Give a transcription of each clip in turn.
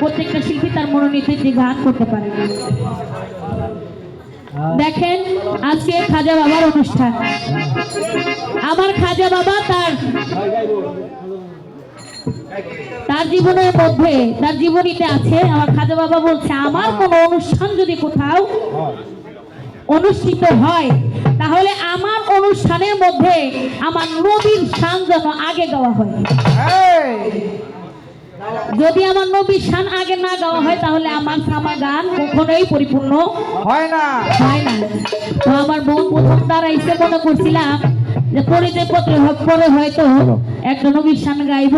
প্রত্যেকটা শিল্পী তার মনোনীত যে গান করতে পারে। দেখেন, আজকে খাজা বাবার অনুষ্ঠান। আমার খাজা বাবা তার তার জীবনের মধ্যে, তার জীবনীতে আছে, আমার খাজা বাবা বলছে, আমার কোনো অনুষ্ঠান যদি কোথাও অনুষ্ঠিত হয়, তাহলে আমার অনুষ্ঠানের মধ্যে আমার নবীর স্থান যেন আগে গাওয়া হয়। যদি আমার নবীর শান আগে না গাওয়া হয় তাহলে আমার সামা গান কখনোই পরিপূর্ণ হয় না। হয় না। তো আমার বোন প্রথম দাঁড়াইছে মনে করছিলাম যে পরিচয় পত্র পরে হয়তো একটা নবীর শান গাইব।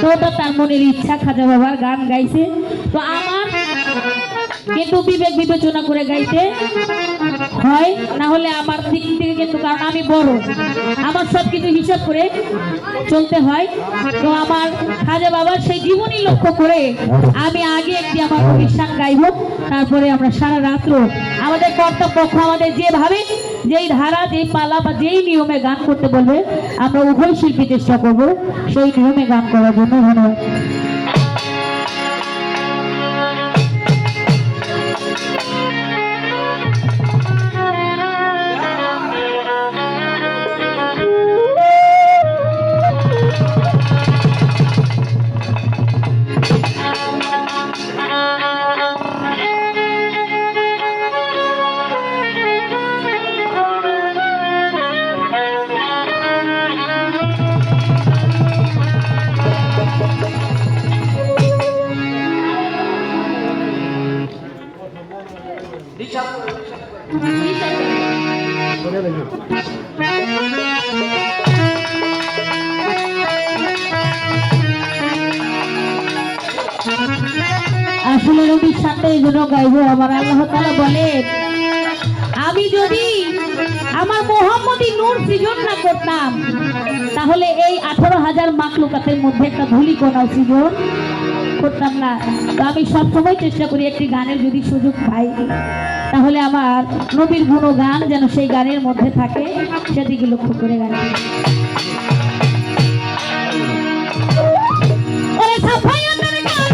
তো ওটা তার মনের ইচ্ছা খাজা বাবার গান গাইছে। তো আমার কিন্তু বিবেক বিবেচনা করে গাইতে হয়, না হলে আমার দিক থেকে কিন্তু, কারণ আমি বড়। আমার সব কিছু হিসাব করে চলতে হয়। তো আমার খাজা বাবার সেই জীবনী লক্ষ্য করে আমি আগে একটি আমার অনুষ্ঠান গাইব। তারপরে আমরা সারা রাত্র আমাদের কর্তব্য আমাদের যেভাবে যেই ধারা, যেই পালা বা যেই নিয়মে গান করতে বলবে, আমরা উভয় শিল্পী চেষ্টা করব, সেই নিয়মে গান করার জন্য ধন্যবাদ। আসলে রবির সাথে এই জন্য গাইবো, আমার আল্লাহ তালা বলে, আমি যদি আমার মোহাম্মদী নূর সৃজন না করতাম, তাহলে এই আঠারো হাজার মাকলুকাতের মধ্যে একটা ধুলি কোনাও সৃজন করতাম না। তো আমি সবসময় চেষ্টা করি একটি গানের যদি সুযোগ পাই। তাহলে আমার নবীর গুণগান যেন সেই গানের মধ্যে থাকে, সেদিকে লক্ষ্য করে গান সাফায়াতের গান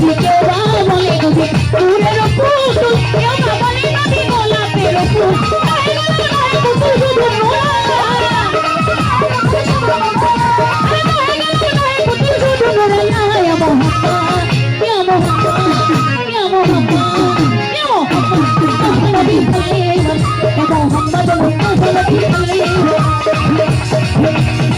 বুঝে কেউ বা বলে বুঝে। ফুলের ফুল কেউ বা বলে বাবি গোলাপের ফুল। Thank you.